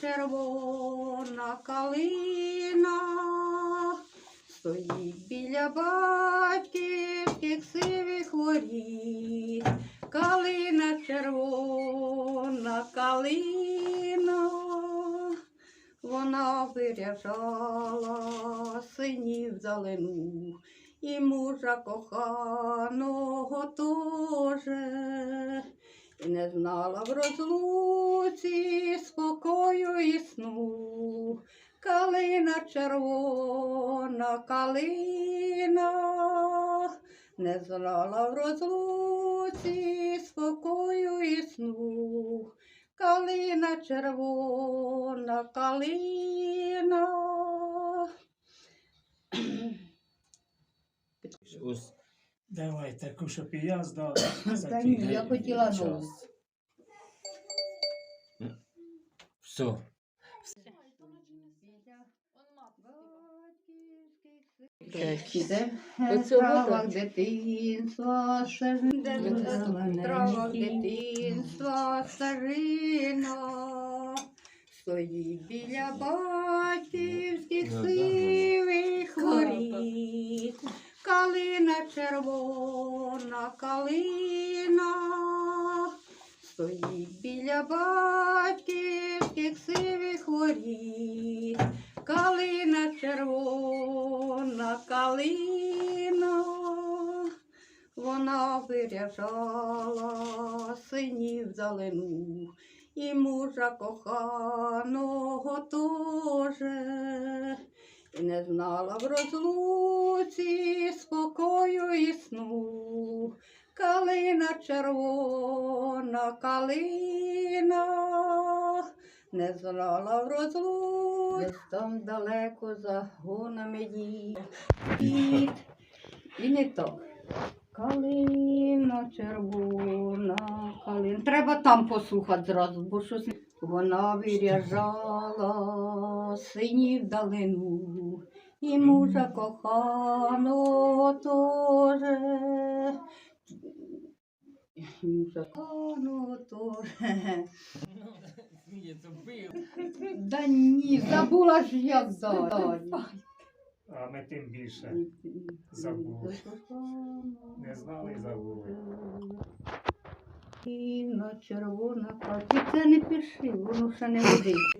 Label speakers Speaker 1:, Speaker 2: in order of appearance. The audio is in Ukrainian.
Speaker 1: червона калина, стоїть біля батьківських сивих воріт. Калина червона калина, вона виряжала синів зелену і мужа коханого тоже, і не знала в розлуці червона, калина, не знала в розлуці спокою і сну. Калина червона, калина.
Speaker 2: Давай таку, щоб і я.
Speaker 1: Та ні, я хотіла нову.
Speaker 3: все.
Speaker 1: Де в травах дитинства стежина, в травах дитинства стежина, стоїть біля батьківських
Speaker 3: Ну,
Speaker 1: сивих воріт. Калина червона, калина, стоїть біля батьківських сивих воріт. Калина червона, калина, вона виряжала синів зелену і мужа коханого тоже, і не знала в розлуці спокою і сну. Калина червона, калина, не знала в розлуці. Десь там далеко за гонами їде. І, і не так. Калина червона, калина. Треба там послухати зразу, бо щось вона виряжала синів далину. І мужа коханого. І Мужа коханого тоже.
Speaker 3: Сміється, бив.
Speaker 1: Да ні, забула ж я далі.
Speaker 2: А ми тим більше забули. Не знали і забули.
Speaker 1: І на червона. Це не пиши, воно ще не годить.